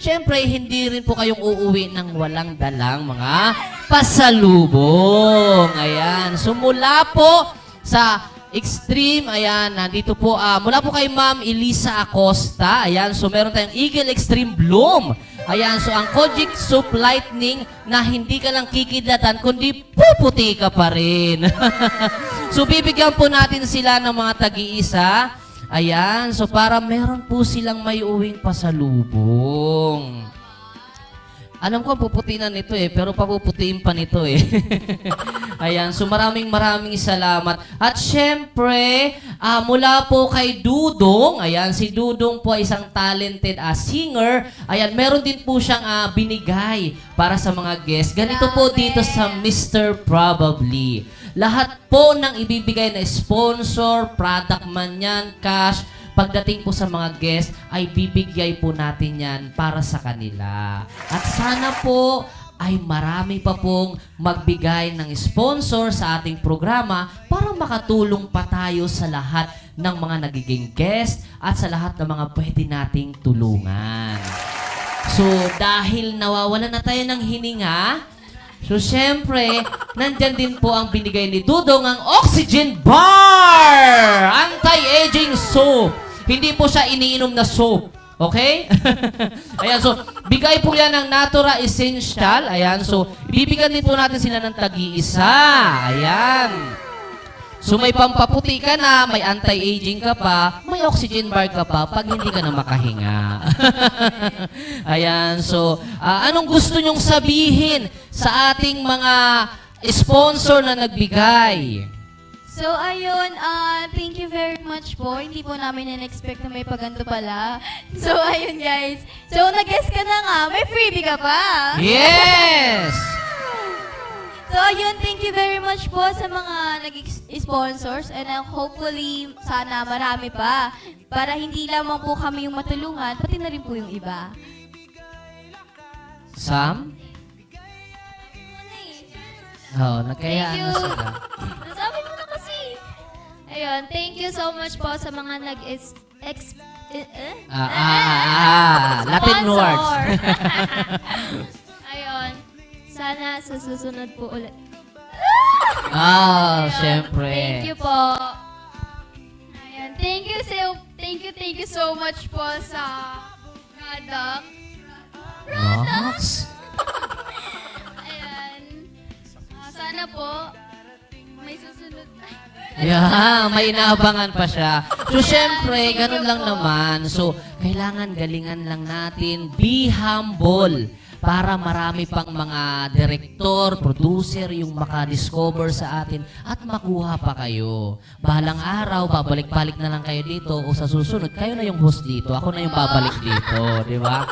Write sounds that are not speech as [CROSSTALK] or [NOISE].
Siyempre, hindi rin po kayong uuwi ng walang dalang mga pasalubong. Ayan. So, mula po sa Extreme, ayan, nandito po, ah, mula po kay Ma'am Elisa Acosta, ayan, so meron tayong Eagle Extreme Bloom. Ayan, so ang Kojic Soup Lightning na hindi ka lang kikidlatan, kundi puputi ka pa rin. [LAUGHS] so, bibigyan po natin sila ng mga tag-iisa. Ayan, so para meron po silang may uwing pasalubong. Alam ko puputinan nito eh, pero papuputiin pa nito eh. [LAUGHS] Ayan, so maraming maraming salamat. At syempre, ah, mula po kay Dudong, ayan, si Dudong po ay isang talented ah, singer. Ayan, meron din po siyang ah, binigay para sa mga guests. Ganito po dito sa Mr. Probably. Lahat po ng ibibigay na sponsor, product man yan, cash, pagdating po sa mga guests, ay bibigay po natin yan para sa kanila. At sana po ay marami pa pong magbigay ng sponsor sa ating programa para makatulong pa tayo sa lahat ng mga nagiging guest at sa lahat ng mga pwede nating tulungan. So, dahil nawawalan na tayo ng hininga, so syempre, nandyan din po ang binigay ni Dudong ang Oxygen Bar! Anti-aging soap. Hindi po siya iniinom na soap. Okay? [LAUGHS] Ayan, so, bigay po yan ng Natura Essential. Ayan, so, bibigyan din po natin sila ng tagi-isa. Ayan. So may pampaputi ka na, may anti-aging ka pa, may oxygen bar ka pa pag hindi ka na makahinga. [LAUGHS] Ayan, so ah, anong gusto nyong sabihin sa ating mga sponsor na nagbigay? So, ayun, ah, thank you very much po. Hindi po namin in-expect na may paganto pala. So, ayun guys. So, nag-guess ka na nga, may freebie ka pa. Yes! So, ayun, thank you very much po sa mga nag-sponsors and uh, hopefully, sana marami pa. Para hindi lamang po kami yung matulungan, pati na rin po yung iba. Sam? Oo, oh, nagkayaan na sila. [LAUGHS] Ayun, thank you so much po sa mga nag-ex... Ex, eh, eh? Ah, ah, ah, ah, Latin Sponsor. words. [LAUGHS] Ayun. Sana sa susunod po ulit. Ah, Ayun, syempre. Thank you po. Ayun, thank you so, thank you, thank you so much po sa product. May susunod. [LAUGHS] Yeah, may inaabangan pa siya. So, syempre, ganun lang naman. So, kailangan galingan lang natin. Be humble para marami pang mga director, producer yung makadiscover sa atin at makuha pa kayo. Bahalang araw, babalik-balik na lang kayo dito o sa susunod, kayo na yung host dito. Ako na yung babalik dito, di ba?